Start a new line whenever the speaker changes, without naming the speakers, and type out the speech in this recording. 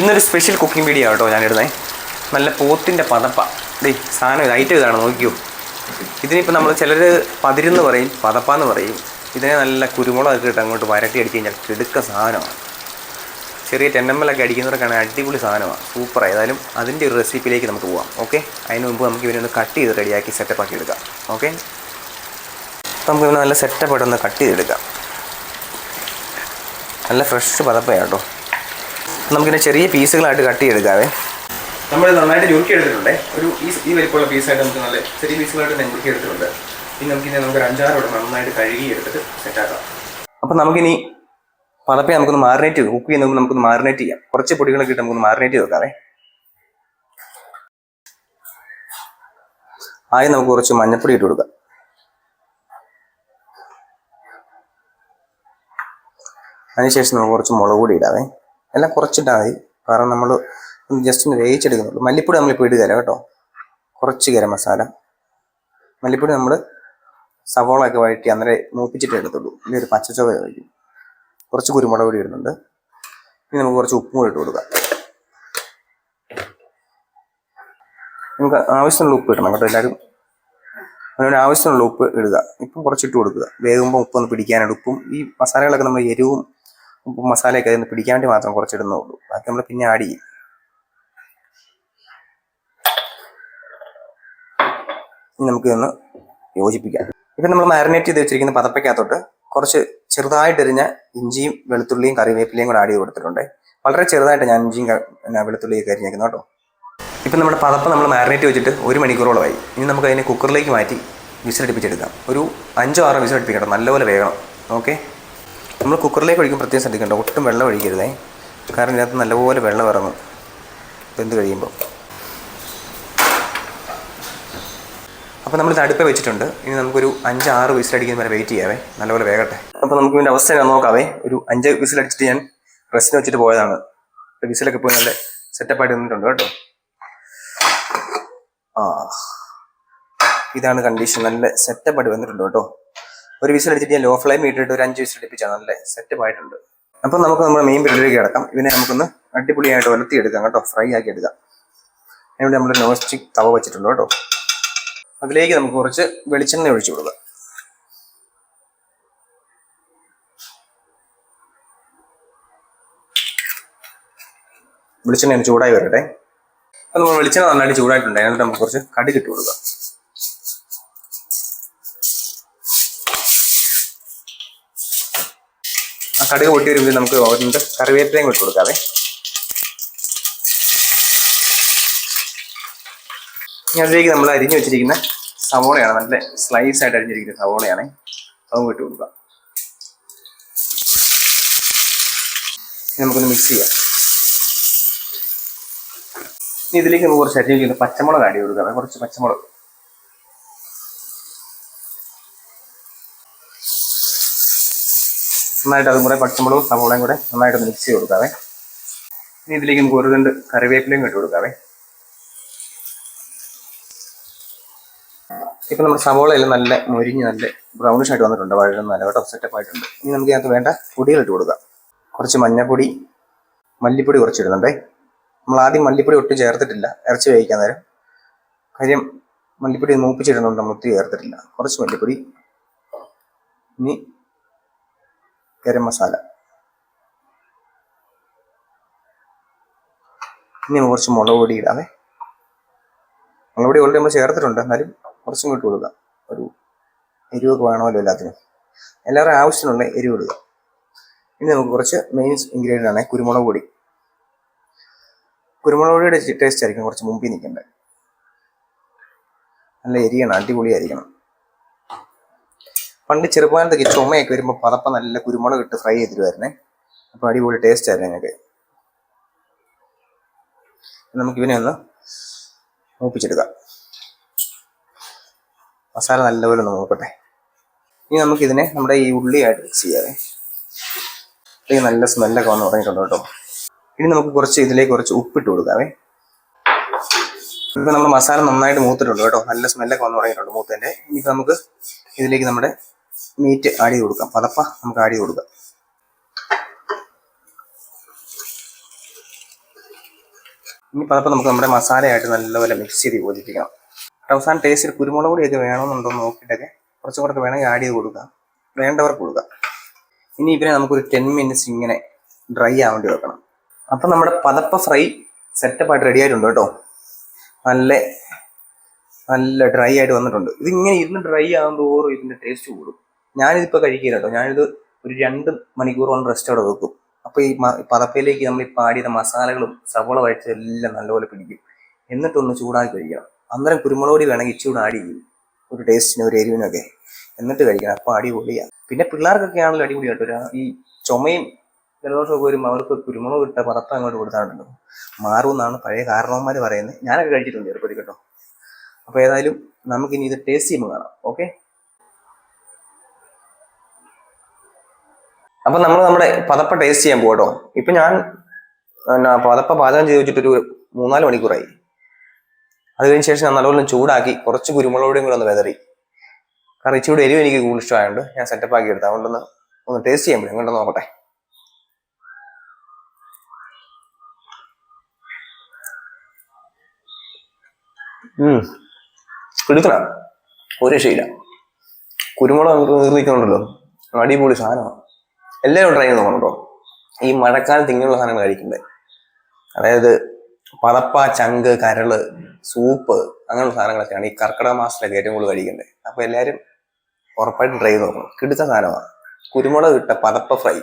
ഇന്നൊരു special cooking video കേട്ടോ ഞാനിടുന്നത് നല്ല പോത്തിന്റെ പതപ്പ. ഡേ സാധനം ഐറ്റം ഇതാണ്? നോക്കിയോ. ഇതിനിപ്പോൾ നമ്മൾ ചിലർ പതിരെന്ന് പറയും പതപ്പാന്ന് പറയും. ഇതിനെ നല്ല കുരുമുളകൊക്കെ ഇട്ട് അങ്ങോട്ട് വരട്ടി അടിച്ച് കഴിഞ്ഞാൽ കിടുക്ക സാധനമാണ്. ചെറിയ ടെന്നമ്മലൊക്കെ അടിക്കുന്നവർക്കാണ് അടിപൊളി സാധനമാണ്. സൂപ്പർ ഏതായാലും അതിന്റെ ഒരു റെസിപ്പിയിലേക്ക് നമുക്ക് പോവാം. ഓക്കെ അതിന് മുമ്പ് നമുക്ക് ഇവനെ ഒന്ന് കട്ട് ചെയ്ത് റെഡിയാക്കി സെറ്റപ്പ് ആക്കി എടുക്കാം. ഓക്കെ നമുക്ക് ഇവനെ നല്ല സെറ്റപ്പ് ആയിട്ടൊന്ന് കട്ട് ചെയ്തെടുക്കാം. നല്ല ഫ്രഷ് പതപ്പയാണ് കേട്ടോ നമുക്കിതിനെ ചെറിയ പീസുകളായിട്ട് കട്ട് ചെയ്തെടുക്കാവേ. നമ്മൾ നന്നായിട്ട് ഞുറുക്കി എടുത്തിട്ടുണ്ട് ഒരു ഈ ഈ വലിപ്പമുള്ള പീസായിട്ട് നമുക്ക് നല്ല ചെറിയ പീസുകളായിട്ട് ഞുറുക്കി എടുത്തിട്ടുണ്ട് ഇനി നമുക്കിനി നമുക്ക് ഒരു അഞ്ചാറോടെ നന്നായിട്ട് കഴുകി എടുത്തിട്ട് സെറ്റാക്കാം അപ്പം നമുക്കിനി പതപ്പെ നമുക്കൊന്ന് മാറിനേറ്റ് ചെയ്ത് കുക്ക് ചെയ്യുന്ന നമുക്കൊന്ന് മാറിനേറ്റ് ചെയ്യാം. കുറച്ച് പൊടികളൊക്കെ ഇട്ട് നമുക്കൊന്ന് മാറിനേറ്റ് ചെയ്ത് വെക്കാവേ. ആദ്യം നമുക്ക് കുറച്ച് മഞ്ഞപ്പൊടി ഇട്ട് കൊടുക്കാം. അതിനുശേഷം നമുക്ക് കുറച്ച് മുളക് പൊടി ഇടാവേ. എല്ലാം കുറച്ചിട്ടാൽ മതി കാരണം നമ്മൾ ജസ്റ്റ് ഒന്ന് വേവിച്ചെടുക്കുന്നുള്ളൂ. മല്ലിപ്പൊടി നമ്മളിപ്പോൾ ഇടുകയില്ല കേട്ടോ. കുറച്ച് ഗരം മസാല. മല്ലിപ്പൊടി നമ്മൾ സവോള ഒക്കെ വഴറ്റി അന്നേരം മൂപ്പിച്ചിട്ട് എടുത്തുള്ളൂ ഒരു പച്ചച്ചോവ കഴിക്കും. കുറച്ച് കുരുമുളക് പൊടി ഇടുന്നുണ്ട്. ഇനി നമുക്ക് കുറച്ച് ഉപ്പും കൂടി ഇട്ട് കൊടുക്കാം. നമുക്ക് ആവശ്യമുള്ള ഉപ്പ് ഇടണം കേട്ടോ എല്ലാവരും. അതിനോട് ആവശ്യമുള്ള ഉപ്പ് ഇടുക. ഇപ്പം കുറച്ചിട്ട് കൊടുക്കുക. വേകുമ്പോൾ ഉപ്പൊന്ന് പിടിക്കാനായിട്ട് ഉപ്പും ഈ മസാലകളൊക്കെ നമ്മൾ എരിവും മസാലയൊക്കെ അതിന് പിടിക്കാൻ വേണ്ടി മാത്രം കുറച്ചിടുന്നുള്ളൂ. ബാക്കി നമ്മൾ പിന്നെ ആഡ് ചെയ്യും. നമുക്ക് ഒന്ന് യോജിപ്പിക്കാം. ഇപ്പം നമ്മൾ മാരിനേറ്റ് ചെയ്ത് വെച്ചിരിക്കുന്ന പതപ്പയ്ക്കകത്തോട്ട് കുറച്ച് ചെറുതായിട്ടെരിഞ്ഞ ഇഞ്ചിയും വെളുത്തുള്ളിയും കറിവേപ്പിലയും കൂടെ ആഡ് ചെയ്ത് കൊടുത്തിട്ടുണ്ട്. വളരെ ചെറുതായിട്ട് ഞാൻ ഇഞ്ചിയും വെളുത്തുള്ളിയൊക്കെ അരിഞ്ഞേക്കുന്നു കേട്ടോ. ഇപ്പം നമ്മുടെ പതപ്പ് നമ്മൾ മാരിനേറ്റ് വെച്ചിട്ട് ഒരു മണിക്കൂറോളമായി. ഇനി നമുക്ക് അതിനെ കുക്കറിലേക്ക് മാറ്റി വിസിലടിപ്പിച്ചെടുക്കാം. ഒരു അഞ്ചോ ആറോ വിസിലടിപ്പിക്കണം നല്ലപോലെ വേഗണം ഓക്കെ? നമ്മൾ കുക്കറിലേക്ക് ഒഴിക്കും പ്രത്യേകം ശ്രദ്ധിക്കേണ്ട ഒട്ടും വെള്ളം ഒഴിക്കരുതേ. കാരണം ഇതിനകത്ത് നല്ലപോലെ വെള്ളം ഇറങ്ങും. വെന്ത് കഴിയുമ്പോൾ അപ്പോൾ നമ്മൾ അടുപ്പ് വെച്ചിട്ടുണ്ട്. ഇനി നമുക്കൊരു അഞ്ച് ആറ് വിസിലടിക്കുന്ന വരെ വെയിറ്റ് ചെയ്യാവേ. നല്ലപോലെ വേകട്ടെ അപ്പോൾ നമുക്ക് ഇതിന്റെ അവസ്ഥ ഞാൻ നോക്കാവേ. ഒരു അഞ്ച് വിസിലടിച്ചിട്ട് ഞാൻ റെസ്റ്റിന് വെച്ചിട്ട് പോയതാണ്. വിസിലൊക്കെ പോയി നല്ല സെറ്റപ്പായിട്ട് നിന്നിട്ടുണ്ട് കേട്ടോ. ആ. ഇതാണ് കണ്ടീഷൻ നല്ല സെറ്റപ്പായിട്ട് വന്നിട്ടുണ്ട് കേട്ടോ. ഒരു വിസിൽ അടിച്ചിട്ട് ഞാൻ ലോ ഫ്ലെയിം ഇട്ടിട്ട് ഒരു അഞ്ച് വിസിൽ അടിപ്പിച്ചാൽ നല്ല സെറ്റപ്പ് ആയിട്ടുണ്ട് അപ്പം നമുക്ക് നമ്മുടെ മെയിൻ പരിപാടിയിലേക്ക് കിടക്കാം. ഇതിനെ നമുക്കൊന്ന് അടിപൊളിയായിട്ട് വലത്തിയെടുക്കാം കേട്ടോ. ഫ്രൈ ആക്കി എടുക്കാം. അതിനുവേണ്ടി നമ്മൾ നോൺ സ്റ്റിക് തവ വെച്ചിട്ടുണ്ട് കേട്ടോ. അതിലേക്ക് നമുക്ക് കുറച്ച് വെളിച്ചെണ്ണ ഒഴിച്ചു കൊടുക്കാം. വെളിച്ചെണ്ണ ചൂടായി വരട്ടെ. അപ്പം നമ്മൾ വെളിച്ചെണ്ണ നന്നായിട്ട് ചൂടായിട്ടുണ്ട്. അതിനകത്ത് നമുക്ക് കുറച്ച് കടി ഇട്ട് കൊടുക്കാം. കടുക് പൊട്ടി വരുമ്പോൾ നമുക്ക് ഓരോ കറിവേപ്പിലയും ഇട്ട് കൊടുക്കാവേ. ഇനി അതിലേക്ക് നമ്മൾ അരിഞ്ഞു വെച്ചിരിക്കുന്ന സവോളയാണ് നല്ല സ്ലൈസ് ആയിട്ട് അരിഞ്ഞിരിക്കുന്ന സവോളയാണ്. അതും ഇട്ട് കൊടുക്കാം. നമുക്കൊന്ന് മിക്സ് ചെയ്യാം. ഇനി ഇതിലേക്ക് നമുക്ക് കുറച്ച് അരിഞ്ഞിരിക്കുന്ന പച്ചമുളക് ആഡ് ചെയ്ത് കൊടുക്കാം. കുറച്ച് പച്ചമുളക്. നന്നായിട്ട് അതും കൂടെ പച്ചമുളകും സവോളയും കൂടെ നന്നായിട്ട് മിക്സ് ചെയ്ത് കൊടുക്കാവേ. ഇനി ഇതിലേക്ക് നമുക്ക് ഒരു രണ്ട് കറിവേപ്പിലയും ഇട്ട് കൊടുക്കാവേ. ഇപ്പം നമ്മുടെ സവോളയെല്ലാം നല്ല മൊരിഞ്ഞ് നല്ല ബ്രൗണിഷ് ആയിട്ട് വന്നിട്ടുണ്ട് വഴി നല്ല കേട്ടോ സെറ്റപ്പ് ആയിട്ടുണ്ട്. ഇനി നമുക്ക് ഇതിനകത്ത് വേണ്ട പൊടികൾ ഇട്ട് കൊടുക്കാം. കുറച്ച് മഞ്ഞപ്പൊടി മല്ലിപ്പൊടി കുറച്ച് ഇടുന്നുണ്ടേ. നമ്മൾ ആദ്യം മല്ലിപ്പൊടി ഒട്ടും ചേർത്തിട്ടില്ല ഇറച്ചി വേവിക്കാൻ നേരം. കാര്യം മല്ലിപ്പൊടി മൂപ്പിച്ചിടുന്നുണ്ട് നമ്മൾ ഒത്തിരി ചേർത്തിട്ടില്ല. കുറച്ച് മല്ലിപ്പൊടി. ഇനി ഗരം മസാല. ഇനി കുറച്ച് മുളക് പൊടി ഇടാവേ. മുളക് പൊടി ഓൾറെഡി നമ്മൾ ചേർത്തിട്ടുണ്ട്. എന്നാലും കുറച്ചും കൂട്ടി കൊടുക്കാം. ഒരു എരിവൊക്കെ വേണമല്ലോ എല്ലാത്തിനും. എല്ലാവരും ആവശ്യത്തിനുള്ള എരിവ് ഇടുക. ഇനി നമുക്ക് കുറച്ച് മെയിൻ ഇൻഗ്രീഡിയന്റ് ആണ് കുരുമുളക് പൊടി. കുരുമുളക് പൊടിയുടെ ടേസ്റ്റ് ആയിരിക്കും കുറച്ച് മുമ്പിൽ നിൽക്കേണ്ടത്. നല്ല എരിയണം അടിപൊളിയായിരിക്കണം. പണ്ട് ചെറുപ്പകാലത്തൊക്കെ ചുമയൊക്കെ വരുമ്പോൾ പതപ്പം നല്ല കുരുമുളക് ഇട്ട് ഫ്രൈ ചെയ്തിരുമായിരുന്നേ അപ്പോൾ അടിപൊളി ടേസ്റ്റ് ആയിരുന്നു ഞങ്ങൾക്ക് നമുക്ക് ഇവനെ ഒന്ന് മൂപ്പിച്ചെടുക്കാം. മസാല നല്ലപോലെ ഒന്ന് നോക്കട്ടെ ഇനി നമുക്ക് ഇതിനെ നമ്മുടെ ഈ ഉള്ളിയായിട്ട് മിക്സ് ചെയ്യാവേ. അല്ലെങ്കിൽ നല്ല സ്മെല്ലൊക്കെ വന്ന് തുടങ്ങിയിട്ടുണ്ട് കേട്ടോ. ഇനി നമുക്ക് കുറച്ച് ഇതിലേക്ക് കുറച്ച് ഉപ്പിട്ട് കൊടുക്കാവേ. ഇപ്പം നമ്മുടെ മസാല നന്നായിട്ട് മൂത്തിട്ടുണ്ട് കേട്ടോ. നല്ല സ്മെല്ലൊക്കെ വന്ന് തുടങ്ങിയിട്ടുണ്ട് മൂത്തേന്റെ ഇനിയിപ്പോൾ നമുക്ക് ഇതിലേക്ക് നമ്മുടെ മീറ്റ് ആഡ് ചെയ്ത് കൊടുക്കാം പതപ്പ നമുക്ക് ആഡ് ചെയ്ത് കൊടുക്കാം. ഇനി പതപ്പം നമുക്ക് നമ്മുടെ മസാലയായിട്ട് നല്ലപോലെ മിക്സ് ചെയ്ത് യോജിപ്പിക്കണം. അവസാനം ടേസ്റ്റിൽ കുരുമുളക് പൊടിയൊക്കെ വേണമെന്നുണ്ടോ നോക്കിയിട്ടൊക്കെ കുറച്ചും കൂടെ വേണമെങ്കിൽ ആഡ് ചെയ്ത് കൊടുക്കാം. വേണ്ടവർക്ക് കൊടുക്കാം. ഇനി ഇവരെ നമുക്കൊരു ടെൻ മിനിറ്റ്സ് ഇങ്ങനെ ഡ്രൈ ആവേണ്ടി വെക്കണം. അപ്പം നമ്മുടെ പതപ്പ ഫ്രൈ സെറ്റപ്പായിട്ട് റെഡി ആയിട്ടുണ്ട് കേട്ടോ. നല്ല നല്ല ഡ്രൈ ആയിട്ട് വന്നിട്ടുണ്ട്. ഇതിങ്ങനെ ഇരുന്ന് ഡ്രൈ ആകുമ്പോൾ ഇതിന്റെ ടേസ്റ്റ് കൂടും. ഞാനിതിപ്പോൾ കഴിക്കില്ല കേട്ടോ ഞാനിത് ഒരു രണ്ട് മണിക്കൂർ റെസ്റ്റ് അവിടെ വെക്കും. അപ്പോൾ ഈ പതപ്പയിലേക്ക് നമ്മൾ ഈ പാടിയ മസാലകളും സവോള വഴിച്ചതും എല്ലാം നല്ലപോലെ പിടിക്കും. എന്നിട്ടൊന്ന് ചൂടാക്കി കഴിക്കണം. അന്നേരം കുരുമുളക് പൊടി വേണമെങ്കിൽ ഇച്ചിരി ആഡ് ചെയ്യും. ഒരു ടേസ്റ്റിന് ഒരു എരിവിനൊക്കെ. എന്നിട്ട് കഴിക്കണം. അപ്പോൾ അടിപൊളിയാണ് പിന്നെ പിള്ളേർക്കൊക്കെ ആണല്ലോ അടിപൊളി കേട്ടോ ഈ ചുമയും ജലദോഷമൊക്കെ വരുമ്പോൾ അവർക്ക് കുരുമുളക് ഇട്ട പതപ്പം അങ്ങോട്ട് കൊടുത്താണല്ലോ മാറുമെന്നാണ് പഴയ കാരണവന്മാർ പറയുന്നത്. ഞാനൊക്കെ കഴിച്ചിട്ടുണ്ട് ചെറുപ്പത്തിൽ കേട്ടോ അപ്പോൾ ഏതായാലും നമുക്കിനി ഇത് ടേസ്റ്റ് ചെയ്യുമ്പോൾ കാണാം. ഓക്കെ അപ്പം നമ്മൾ നമ്മുടെ പതപ്പ ടേസ്റ്റ് ചെയ്യാൻ പോകട്ടോ ഇപ്പൊ ഞാൻ പതപ്പ പാചകം ചെയ്ത് വെച്ചിട്ടൊരു മൂന്നാൽ മണിക്കൂറായി. അത് കഴിഞ്ഞ ശേഷം ഞാൻ നല്ലപോലെ ചൂടാക്കി കുറച്ച് കുരുമുളകൂടെയും കൂടെ ഒന്ന് വെതറി. കാരണം ഇച്ചിരി എരിവ് എനിക്ക് കൂടുതൽ ഇഷ്ടമായതുകൊണ്ട് ഞാൻ സെറ്റപ്പ് ആക്കി എടുത്തു അതുകൊണ്ടൊന്ന് ഒന്ന് ടേസ്റ്റ് ചെയ്യാൻ പറ്റും. ഇങ്ങോട്ട് നോക്കട്ടെ. എടുക്കണം. ഒരു രക്ഷയില്ല. കുരുമുളക് നിർമ്മിക്കുന്നുണ്ടല്ലോ അടിപൊളി സാധനമാണ്. എല്ലാവരും ട്രൈ ചെയ്ത് നോക്കണം കേട്ടോ ഈ മഴക്കാലത്ത് ഇങ്ങനെയുള്ള സാധനങ്ങൾ കഴിക്കണ്ടേ? അതായത് പതപ്പ ചങ്ക് കരൾ സൂപ്പ് അങ്ങനെയുള്ള സാധനങ്ങളൊക്കെയാണ് ഈ കർക്കിടക മാസത്തിലൊക്കെ ഏറ്റവും കൂടുതൽ കഴിക്കണ്ടേ. അപ്പൊ എല്ലാവരും ഉറപ്പായിട്ടും ട്രൈ ചെയ്ത് നോക്കണം. കിടുത്ത സാധനമാണ്. കുരുമുളക് ഇട്ട പതപ്പ ഫ്രൈ